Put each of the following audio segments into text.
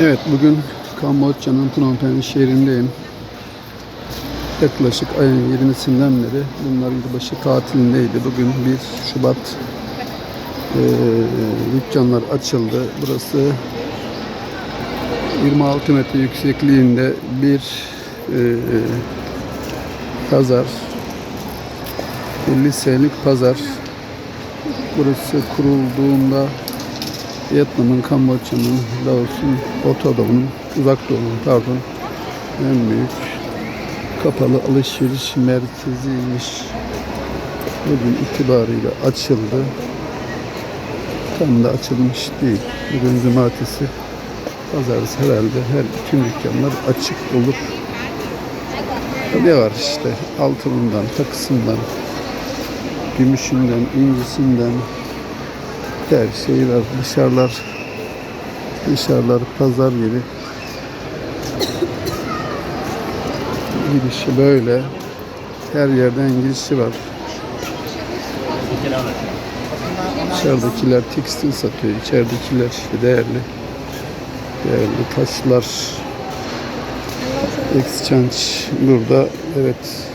Evet bugün Kamboçya'nın Phnom Penh şehrindeyim. Yaklaşık ayın 20'sinden beri bunlar yılbaşı tatilindeydi. Bugün 1 Şubat eee, dükkanlar açıldı. Burası 26 metre yüksekliğinde bir eee, pazar. 50 senelik pazar. Burası kurulduğunda Vietnam'ın, Kamboçya'nın, Laos'un, Orta Doğu'nun, Uzak Doğu'nun pardon en büyük kapalı alışveriş merkeziymiş. Bugün itibarıyla açıldı. Tam da açılmış değil. Bugün cumartesi. Pazartesi herhalde her tüm dükkanlar açık olur. Ne var işte altınından, takısından, gümüşünden, incisinden, her şey var. Dışarılar dışarılar pazar yeri. Girişi böyle. Her yerden girişi var. Dışarıdakiler tekstil satıyor. İçeridekiler işte değerli değerli taşlar. Exchange burada. Evet.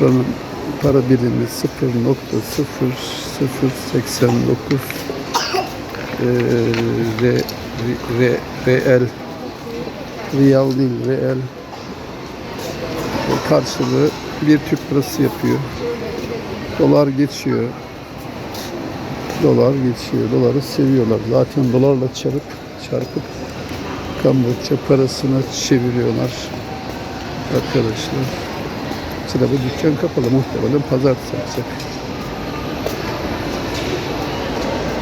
Buranın para birimi 0.0089 eee, re, re, reel riyal değil reel karşılığı bir Türk lirası yapıyor. Dolar geçiyor. Dolar geçiyor. Doları seviyorlar. Zaten dolarla çarpıp çarpıp Kamboçya parasına çeviriyorlar arkadaşlar. Sıra bu dükkan kapalı muhtemelen pazartesi açacak.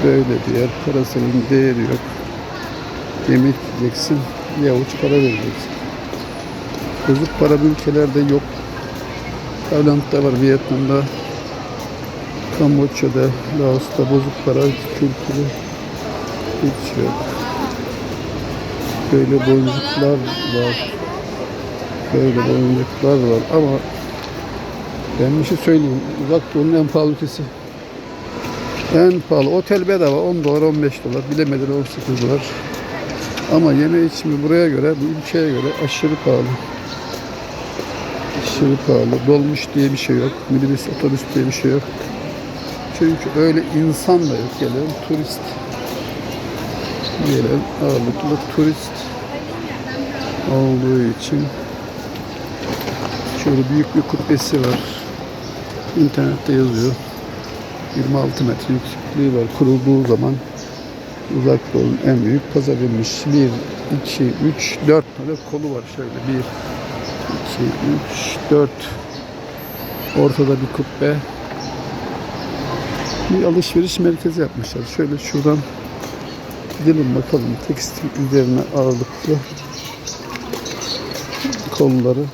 Böyle bir yer. Parasının değeri yok. Yemek yiyeceksin. Bir avuç para vereceksin. Bozuk para bu ülkelerde yok. Tayland'da var, Vietnam'da, Kamboçya'da, Laos'ta bozuk para kültürü hiç yok. Böyle boncuklar var. Böyle boncuklar var ama ben bir şey söyleyeyim. Uzak Doğu'nun en pahalı ülkesi. En pahalı. Otel bedava 10 dolar 15 dolar. Bilemedin 18 dolar. Ama yeme içme buraya göre, bu ülkeye göre aşırı pahalı. Aşırı pahalı. Dolmuş diye bir şey yok. Minibüs, otobüs diye bir şey yok. Çünkü öyle insan da yok. Gelen turist. Gelen ağırlıklı turist olduğu için şöyle büyük bir kubbesi var. İnternette yazıyor. 26 metre yüksekliği var. Kurulduğu zaman Uzak Doğu'nun en büyük pazarıymış. 1, 2, 3, 4 tane kolu var şöyle. 1, 2, 3, 4. Ortada bir kubbe. Bir alışveriş merkezi yapmışlar. Şöyle şuradan gidelim bakalım. Tekstil üzerine ağırlıklı kolları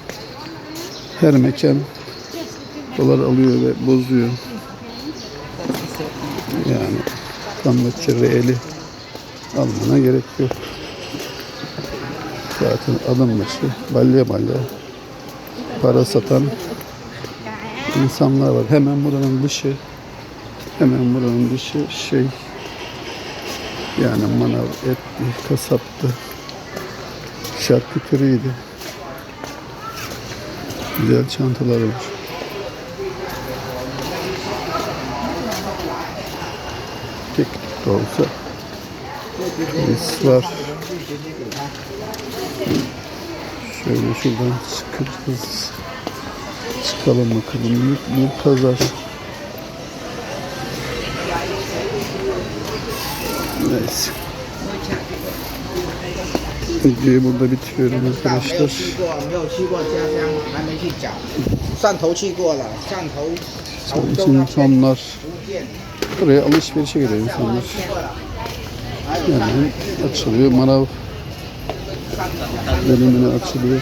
her mekan dolar alıyor ve bozuyor. Yani Kamboçya reeli almana gerek yok. Zaten adam başı balya balya para satan insanlar var. Hemen buranın dışı hemen buranın dışı şey yani manav etti, kasaptı, şarküteriydi. Güzel çantalar var. Tek de olsa mis var. Şöyle şuradan çıkırız. Çıkalım bakalım. Büyük bir pazar. Neyse. Videoyu burada bitiriyorum 没 arkadaşlar. 有去过，没有去过家乡，还没去找。汕头去过了，汕头、潮州 Şimdi 那 Buraya alışverişe gelen insanlar yani açılıyor. Manav bölümüne açılıyor.